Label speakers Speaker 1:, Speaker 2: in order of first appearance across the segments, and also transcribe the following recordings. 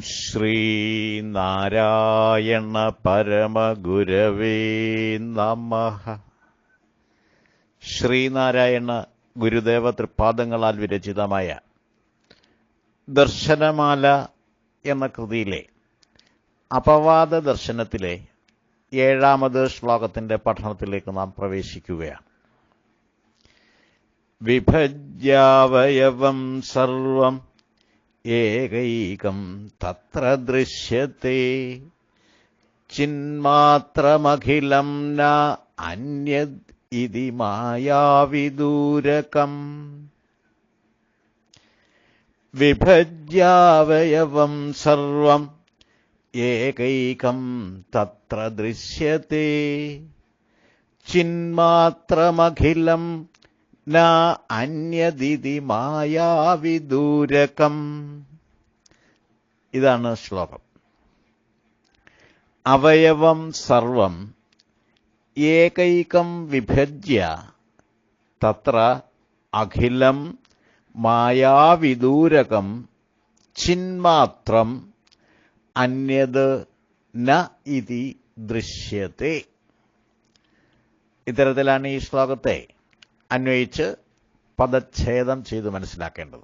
Speaker 1: ശ്രീനാരായണ പരമഗുരവേ നമ. ശ്രീനാരായണ ഗുരുദേവ തൃപ്പാദങ്ങളാൽ വിരചിതമായ ദർശനമാല എന്ന കൃതിയിലെ അപവാദ ദർശനത്തിലെ ഏഴാമത് ശ്ലോകത്തിന്റെ പഠനത്തിലേക്ക് നാം പ്രവേശിക്കുകയാണ്. വിഭജ്യാവയവം സർവം ഏകൈകം തത്ര ദൃശ്യത്തെ. ചിന്മാത്രമഖിലം ന അന്യത് ഇതി മായാവിദൂരകം. വിഭജ്യാവയവം സർവം ഏകൈകം തത്ര ദൃശ്യത്തെ. ചിന്മാത്രമഖിലം അന്യദിതി മായാവിദൂരകം ഇതാണ് ശ്ലോകം. അവയവം സർവം ഏകൈകം വിഭജ്യ തത്ര അഖിലം മായാവിദൂരകം ചിന്മാത്രം അന്യത് ന ഇതി ദൃശ്യത്തെ. ഇത്തരത്തിലാണ് ഈ ശ്ലോകത്തെ. അന്വയിച്ച് പദച്ഛേദം ചെയ്ത് മനസ്സിലാക്കേണ്ടത്.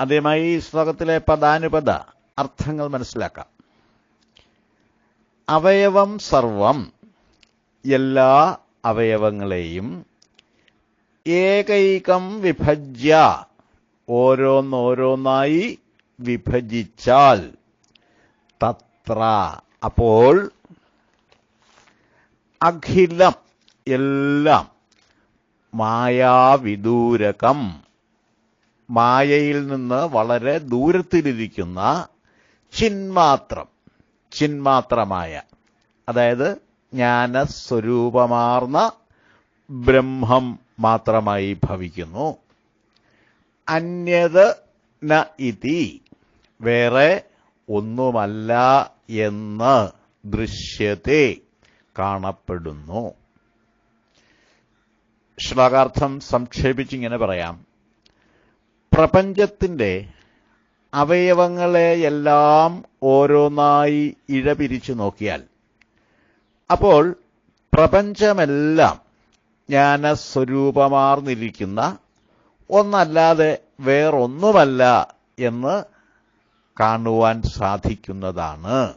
Speaker 1: ആദ്യമായി ഈ ശ്ലോകത്തിലെ പദാനുപദ അർത്ഥങ്ങൾ മനസ്സിലാക്കാം. അവയവം സർവം എല്ലാ അവയവങ്ങളെയും ഏകൈകം വിഭജ്യ ഓരോന്നോരോന്നായി വിഭജിച്ചാൽ തത്ര അപ്പോൾ അഖിലം എല്ലാം. മായാവിദൂരകം. മായയിൽ നിന്ന് വളരെ ദൂരത്തിലിരിക്കുന്ന ചിന്മാത്രം. ചിന്മാത്രമായ. അതായത് ജ്ഞാനസ്വരൂപമാർന്ന ബ്രഹ്മം മാത്രമായി ഭവിക്കുന്നു. അന്യത് ന ഇതി. വേറെ ഒന്നുമല്ല എന്ന് ദൃശ്യത്തെ കാണപ്പെടുന്നു. ശ്ലോകാർത്ഥം സംക്ഷേപിച്ചിങ്ങനെ പറയാം. പ്രപഞ്ചത്തിന്റെ അവയവങ്ങളെയെല്ലാം ഓരോന്നായി ഇഴപിരിച്ചു നോക്കിയാൽ അപ്പോൾ പ്രപഞ്ചമെല്ലാം ജ്ഞാനസ്വരൂപമാർന്നിരിക്കുന്ന ഒന്നല്ലാതെ വേറൊന്നുമല്ല എന്ന് കാണുവാൻ സാധിക്കുന്നതാണ്.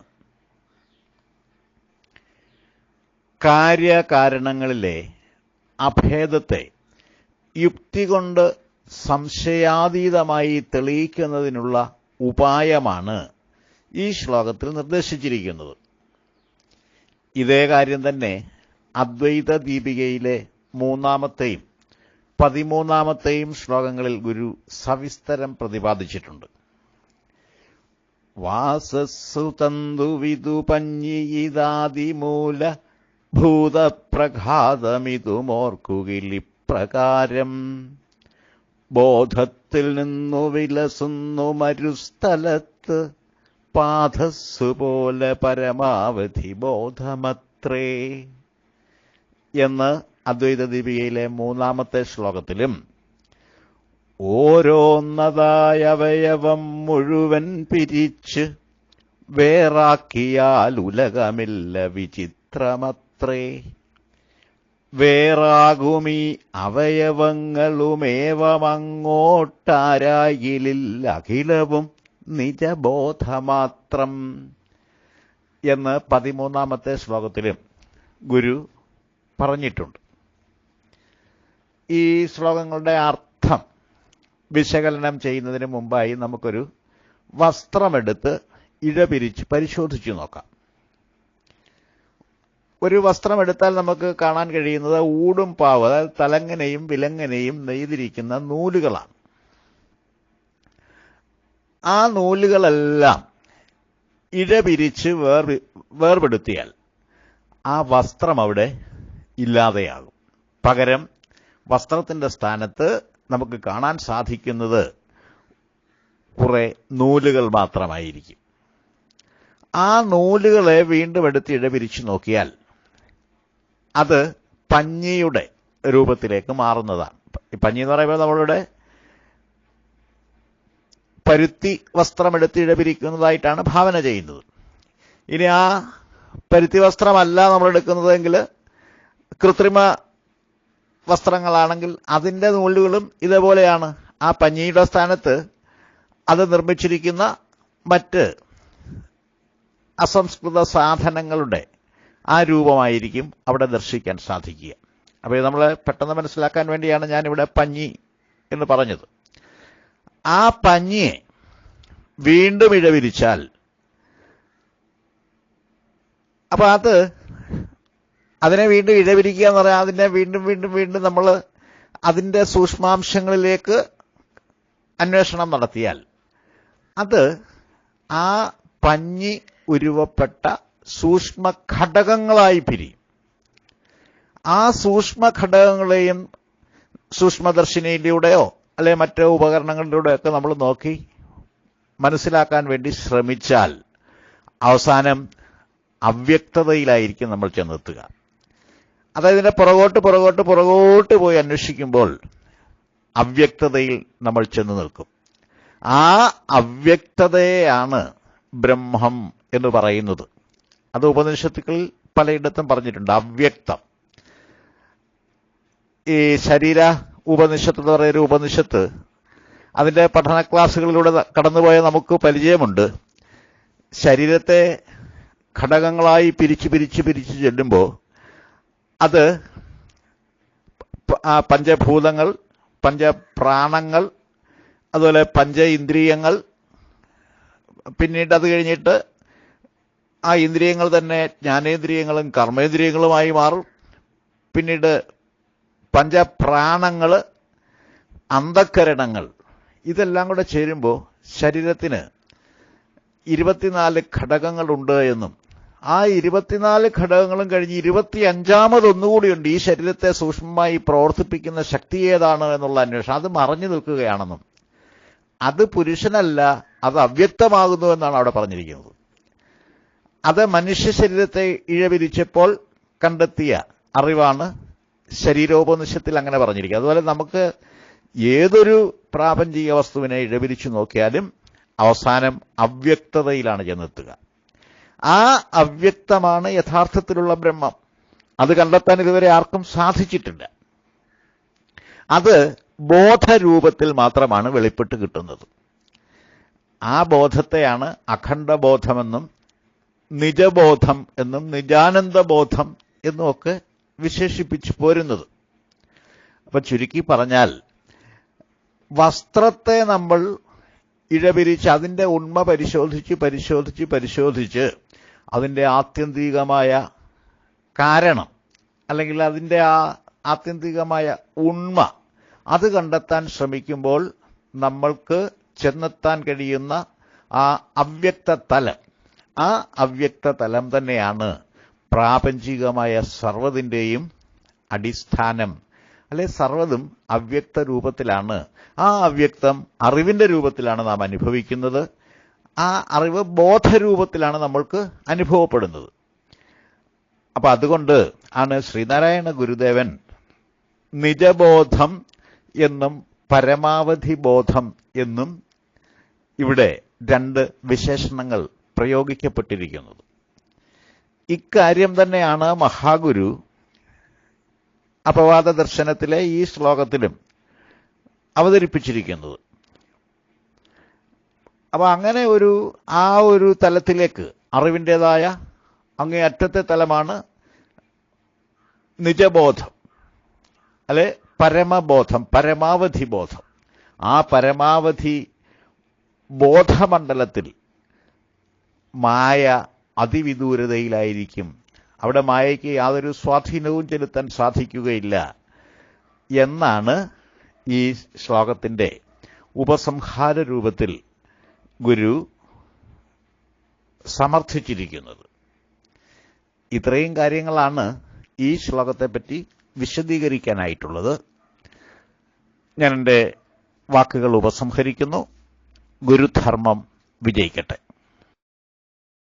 Speaker 1: കാര്യകാരണങ്ങളിലെ അഭേദത്തെ യുക്തി കൊണ്ട് സംശയാതീതമായി തെളിയിക്കുന്നതിനുള്ള ഉപായമാണ് ഈ ശ്ലോകത്തിൽ നിർദ്ദേശിച്ചിരിക്കുന്നത്. ഇതേ കാര്യം തന്നെ അദ്വൈത ദീപികയിലെ മൂന്നാമത്തെയും പതിമൂന്നാമത്തെയും ശ്ലോകങ്ങളിൽ ഗുരു സവിസ്തരം പ്രതിപാദിച്ചിട്ടുണ്ട്. വാസസ്സു തന്തുവിദുപഞ്ഞിയിതാദിമൂല ഭൂതപ്രഘാതമിതുമോർക്കുകിലിപ്രകാരം ബോധത്തിൽ നിന്നു വിലസുന്നു മരുസ്ഥലത്ത് പാധസ്സു പോലെ പരമാവധി ബോധമത്രേ എന്ന് അദ്വൈത ദീപികയിലെ മൂന്നാമത്തെ ശ്ലോകത്തിലും ഓരോന്നതായ അവയവം മുഴുവൻ പിരിച്ച് വേറാക്കിയാൽ ഉലകമില്ല വിചിത്രമത്രേ. വേറാകുമീ അവയവങ്ങളുമേവമങ്ങോട്ടാരായിലിൽ അഖിലവും നിജബോധമാത്രം എന്ന് പതിമൂന്നാമത്തെ ശ്ലോകത്തിലും ഗുരു പറഞ്ഞിട്ടുണ്ട്. ഈ ശ്ലോകങ്ങളുടെ അർത്ഥം വിശകലനം ചെയ്യുന്നതിന് മുമ്പായി നമുക്കൊരു വസ്ത്രമെടുത്ത് ഇഴപിരിച്ച് പരിശോധിച്ചു നോക്കാം. ഒരു വസ്ത്രം എടുത്താൽ നമുക്ക് കാണാൻ കഴിയുന്നത് ഊടും പാവ് അതായത് തലങ്ങനെയും വിലങ്ങനെയും നെയ്തിരിക്കുന്ന നൂലുകളാണ്. ആ നൂലുകളെല്ലാം ഇഴപിരിച്ച് വേർ വേർപെടുത്തിയാൽ ആ വസ്ത്രം അവിടെ ഇല്ലാതെയാകും. പകരം വസ്ത്രത്തിന്റെ സ്ഥാനത്ത് നമുക്ക് കാണാൻ സാധിക്കുന്നത് കുറെ നൂലുകൾ മാത്രമായിരിക്കും. ആ നൂലുകളെ വീണ്ടും എടുത്ത് ഇഴപിരിച്ചു നോക്കിയാൽ അത് പഞ്ഞിയുടെ രൂപത്തിലേക്ക് മാറുന്നതാണ്. പഞ്ഞി എന്ന് പറയുമ്പോൾ നമ്മളിവിടെ പരുത്തി വസ്ത്രമെടുത്ത് ഇഴപിരിക്കുന്നതായിട്ടാണ് ഭാവന ചെയ്യുന്നത്. ഇനി ആ പരുത്തി വസ്ത്രമല്ല നമ്മൾ എടുക്കുന്നതെങ്കിൽ കൃത്രിമ വസ്ത്രങ്ങളാണെങ്കിൽ അതിന്റെ നൂലുകളും ഇതേപോലെയാണ്. ആ പഞ്ഞിയുടെ സ്ഥാനത്ത് അത് നിർമ്മിച്ചിരിക്കുന്ന മറ്റ് അസംസ്കൃത സാധനങ്ങളുടെ ആ രൂപമായിരിക്കും അവിടെ ദർശിക്കാൻ സാധിക്കുക. അപ്പോൾ നമ്മൾ പെട്ടെന്ന് മനസ്സിലാക്കാൻ വേണ്ടിയാണ് ഞാനിവിടെ പഞ്ഞി എന്ന് പറഞ്ഞത്. ആ പഞ്ഞിയെ വീണ്ടും ഇഴവിരിച്ചാൽ അപ്പോൾ അത് അതിനെ വീണ്ടും ഇഴവിരിക്കുക എന്ന് പറയാം അതിനെ വീണ്ടും വീണ്ടും വീണ്ടും നമ്മൾ അതിന്റെ സൂക്ഷ്മാംശങ്ങളിലേക്ക് അന്വേഷണം നടത്തിയാൽ അത് ആ പഞ്ഞി ഉരുവപ്പെട്ട സൂക്ഷ്മ ഘടകങ്ങളായി പിരിയും. ആ സൂക്ഷ്മ ഘടകങ്ങളെയും സൂക്ഷ്മദർശിനിയിലൂടെയോ അല്ലെ മറ്റോ ഉപകരണങ്ങളിലൂടെയൊക്കെ നമ്മൾ നോക്കി മനസ്സിലാക്കാൻ വേണ്ടി ശ്രമിച്ചാൽ അവസാനം അവ്യക്തതയിലായിരിക്കും നമ്മൾ ചെന്നെത്തുക. അതായത് ഇതിന്റെ പുറകോട്ട് പുറകോട്ട് പുറകോട്ട് പോയി അന്വേഷിക്കുമ്പോൾ അവ്യക്തതയിൽ നമ്മൾ ചെന്ന് നിൽക്കും. ആ അവ്യക്തതയെയാണ് ബ്രഹ്മം എന്ന് പറയുന്നത്. അത് ഉപനിഷത്തുക്കളിൽ പലയിടത്തും പറഞ്ഞിട്ടുണ്ട്. അവ്യക്തം. ഈ ശരീര ഉപനിഷത്ത് എന്ന് പറയുന്ന ഉപനിഷത്ത് അതിന്റെ പഠന ക്ലാസ്സുകളിലൂടെ കടന്നുപോയ നമുക്ക് പരിചയമുണ്ട്. ശരീരത്തെ ഘടകങ്ങളായി പിരിച്ച് പിരിച്ച് പിരിച്ച് ചെല്ലുമ്പോൾ അത് പഞ്ചഭൂതങ്ങൾ പഞ്ചപ്രാണങ്ങൾ അതുപോലെ പഞ്ച ഇന്ദ്രിയങ്ങൾ പിന്നീട് അത് കഴിഞ്ഞിട്ട് ആ ഇന്ദ്രിയങ്ങൾ തന്നെ ജ്ഞാനേന്ദ്രിയങ്ങളും കർമ്മേന്ദ്രിയങ്ങളുമായി മാറും. പിന്നീട് പഞ്ചപ്രാണങ്ങൾ അന്ധക്കരണങ്ങൾ ഇതെല്ലാം കൂടെ ചേരുമ്പോൾ ശരീരത്തിന് ഇരുപത്തിനാല് ഘടകങ്ങളുണ്ട് എന്നും. ആ ഇരുപത്തിനാല് ഘടകങ്ങളും കഴിഞ്ഞ് ഇരുപത്തി അഞ്ചാമതൊന്നുകൂടിയുണ്ട് ഈ ശരീരത്തെ സൂക്ഷ്മമായി പ്രവർത്തിപ്പിക്കുന്ന ശക്തി ഏതാണ് എന്നുള്ള അന്വേഷണം. അത് മറഞ്ഞു നിൽക്കുകയാണെന്നും. അത് പുരുഷനല്ല അത് അവ്യക്തമാകുന്നു എന്നാണ് അവിടെ പറഞ്ഞിരിക്കുന്നത്. അത് മനുഷ്യ ശരീരത്തെ ഇഴവിരിച്ചപ്പോൾ കണ്ടെത്തിയ അറിവാണ് ശരീരോപനിഷത്തിൽ അങ്ങനെ പറഞ്ഞിരിക്കുക അതുപോലെ നമുക്ക് ഏതൊരു പ്രാപഞ്ചിക വസ്തുവിനെ ഇഴവിരിച്ചു നോക്കിയാലും അവസാനം അവ്യക്തതയിലാണ് ചെന്നെത്തുക. ആ അവ്യക്തമാണ് യഥാർത്ഥത്തിലുള്ള ബ്രഹ്മം. അത് കണ്ടെത്താൻ ഇതുവരെ ആർക്കും സാധിച്ചിട്ടില്ല. അത് ബോധരൂപത്തിൽ മാത്രമാണ് വെളിപ്പെട്ട് കിട്ടുന്നത്. ആ ബോധത്തെയാണ് അഖണ്ഡബോധമെന്നും നിജബോധം എന്നും നിജാനന്ദബോധം എന്നുമൊക്കെ വിശേഷിപ്പിച്ചു പോരുന്നത്. അപ്പൊ ചുരുക്കി പറഞ്ഞാൽ വസ്ത്രത്തെ നമ്മൾ ഇഴപിരിച്ച് അതിന്റെ ഉണ്മ പരിശോധിച്ച് പരിശോധിച്ച് പരിശോധിച്ച് അതിന്റെ ആത്യന്തികമായ കാരണം അല്ലെങ്കിൽ അതിന്റെ ആ ആത്യന്തികമായ ഉണ്മ അത് കണ്ടെത്താൻ ശ്രമിക്കുമ്പോൾ നമ്മൾക്ക് ചെന്നെത്താൻ കഴിയുന്ന ആ അവ്യക്ത തലം ആ അവ്യക്ത തലം തന്നെയാണ് പ്രാപഞ്ചികമായ സർവതിന്റെയും അടിസ്ഥാനം. അല്ലെ സർവതും അവ്യക്ത രൂപത്തിലാണ്. ആ അവ്യക്തം അറിവിന്റെ രൂപത്തിലാണ് നാം അനുഭവിക്കുന്നത്. ആ അറിവ് ബോധരൂപത്തിലാണ് നമ്മൾക്ക് അനുഭവപ്പെടുന്നത്. അപ്പൊ അതുകൊണ്ട് ആണ് ശ്രീനാരായണ ഗുരുദേവൻ നിജബോധം എന്നും പരമാവധി ബോധം എന്നും ഇവിടെ രണ്ട് വിശേഷണങ്ങൾ പ്രയോഗിക്കപ്പെട്ടിരിക്കുന്നത്. ഇക്കാര്യം തന്നെയാണ് മഹാഗുരു അപവാദ ദർശനത്തിലെ ഈ ശ്ലോകത്തിലും അവതരിപ്പിച്ചിരിക്കുന്നത്. അപ്പോൾ അങ്ങനെ ഒരു ആ ഒരു തലത്തിലേക്ക് അറിവിന്റെതായ അങ്ങേ അറ്റത്തെ തലമാണ് നിജബോധം അല്ലെ പരമബോധം പരമാവധി ബോധം. ആ പരമാവധി ബോധമണ്ഡലത്തിൽ മായ അതിവിദൂരതയിലായിരിക്കും. അവിടെ മായയ്ക്ക് യാതൊരു സ്വാധീനവും ചെലുത്താൻ സാധിക്കുകയില്ല എന്നാണ് ഈ ശ്ലോകത്തിന്റെ ഉപസംഹാര രൂപത്തിൽ ഗുരു സമർത്ഥിച്ചിരിക്കുന്നത്. ഇത്രയും കാര്യങ്ങളാണ് ഈ ശ്ലോകത്തെപ്പറ്റി വിശദീകരിക്കാനായിട്ടുള്ളത്. ഞാൻ എന്റെ വാക്കുകൾ ഉപസംഹരിക്കുന്നു. ഗുരുധർമ്മം വിജയിക്കട്ടെ.